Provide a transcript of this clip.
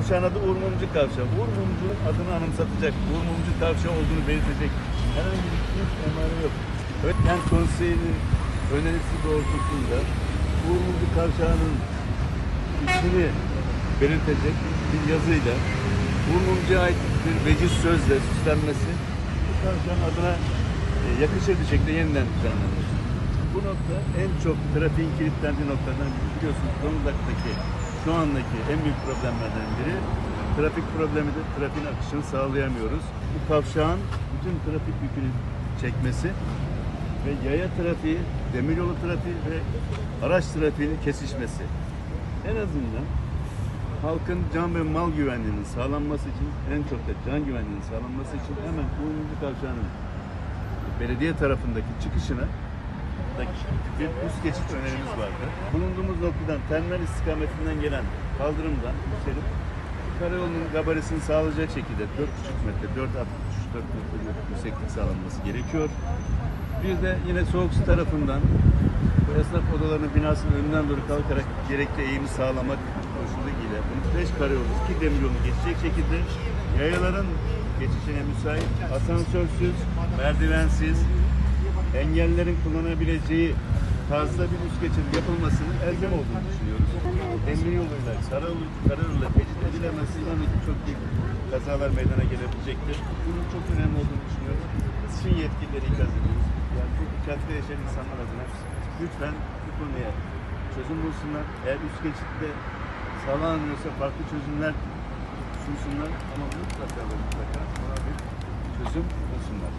Kavşağın adı Uğur Mumcu Kavşağı. Uğur Mumcu'nun adını anımsatacak, Uğur Mumcu Kavşağı olduğunu belirtecek herhangi bir ilk emare yok. Kent Konseyi'nin önerisi doğrultusunda Uğur Mumcu Kavşağı'nın ismini belirtecek bir yazıyla Uğur Mumcu'ya ait bir veciz sözle süslenmesi bu kavşağın adına e, yakışır bir şekilde yeniden düzenlenmiş. Bu nokta en çok trafiğin kilitlendiği noktadan. Biliyorsunuz Zonguldak'taki şu andaki en büyük problemlerden biri trafik problemidir. Trafiğin akışını sağlayamıyoruz. Bu kavşağın bütün trafik yükünü çekmesi ve yaya trafiği, demiryolu trafiği ve araç trafiğinin kesişmesi. En azından halkın can ve mal güvenliğinin sağlanması için, en çok da can güvenliğinin sağlanması için hemen Uğurlucu Kavşağı'nın belediye tarafındaki çıkışına bir üst geçit önerimiz vardı. Bulunduğumuz noktadan terminal istikametinden gelen kaldırımdan yükselip karayolunun gabarisini sağlayacak şekilde 4,5 metre, 4,63 4 metre yükseklik sağlanması gerekiyor. Bir de yine soğuk su tarafından bu esnaf odalarının binasının önünden doğru kalkarak gerekli eğimi sağlamak koşulu ile bunu 5 karayolu, 2 demiryolu geçecek şekilde yayaların geçişine müsait, asansörsüz, merdivensiz, engellerin kullanabileceği tarzda bir üst geçit yapılmasının elzem olduğunu düşünüyoruz. Demir yoluyla, karayolu, karayoluyla tecrit edilemezse inanın ki çok büyük kazalar meydana gelebilecektir. Bunun çok önemli olduğunu düşünüyorum. Bütün yetkilileri ikaz ediyoruz. Yani bu kentte yaşayan insanlar adına lütfen bu konuya çözüm bulsunlar. Eğer üst geçitte sağlanamıyorsa farklı çözümler sunsunlar ama mutlaka ve mutlaka buna bir çözüm bulsunlar.